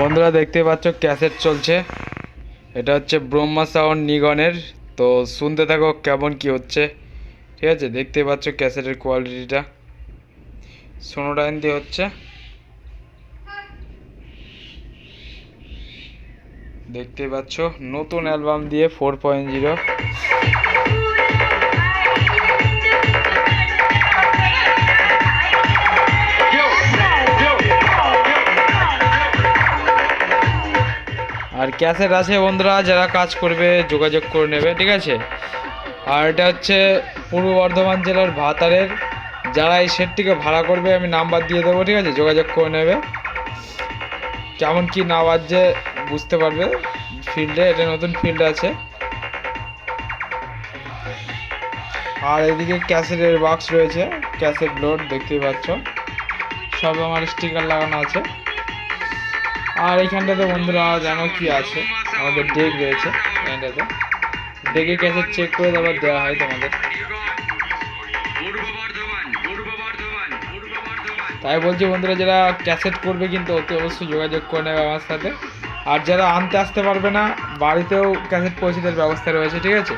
বন্ধুরা দেখতে পাচ্ছ, ক্যাসেট চলছে। এটা হচ্ছে ব্রহ্মা সাউন্ড নিগনের। তো শুনতে থাকো কেমন কি হচ্ছে। ঠিক আছে, দেখতে পাচ্ছ ক্যাসেটের কোয়ালিটিটা। সোনোডাইন দিয়ে হচ্ছে। দেখতে পাচ্ছ, নতুন অ্যালবাম দিয়ে ফোর পয়েন্ট জিরো আর ক্যাসেট আছে বন্ধুরা, যারা কাজ করবে, যোগাযোগ করে নেবে, ঠিক আছে? আর এটা হচ্ছে পূর্ব বর্ধমান জেলার ভাতারের। যারা এই সেটটিকে ভাড়া করবে, আমি নাম্বার দিয়ে দেবো, ঠিক আছে? যোগাযোগ করে নেবে। কেমন কি না বাজছে, বুঝতে পারবে। ফিল্ডে, এটা নতুন ফিল্ড আছে। আর এদিকে ক্যাসেটের বাক্স রয়েছে, ক্যাসেট লোড দেখতেই পাচ্ছ। সব আমার স্টিকার লাগানো আছে। আর এইখানটাতে বন্ধুরা জানো কি আছে? আমাদের ডেক রয়েছে এখানটাতে। ডেকে ক্যাসেট চেক করে তারপর দেওয়া হয় তোমাদের। তাই বলছি বন্ধুরা, যারা ক্যাসেট করবে কিন্তু অতি অবশ্যই যোগাযোগ করে নেবে আমার সাথে। আর যারা আনতে আসতে পারবে না, বাড়িতেও ক্যাসেট পৌঁছে দেওয়ার ব্যবস্থা রয়েছে, ঠিক আছে?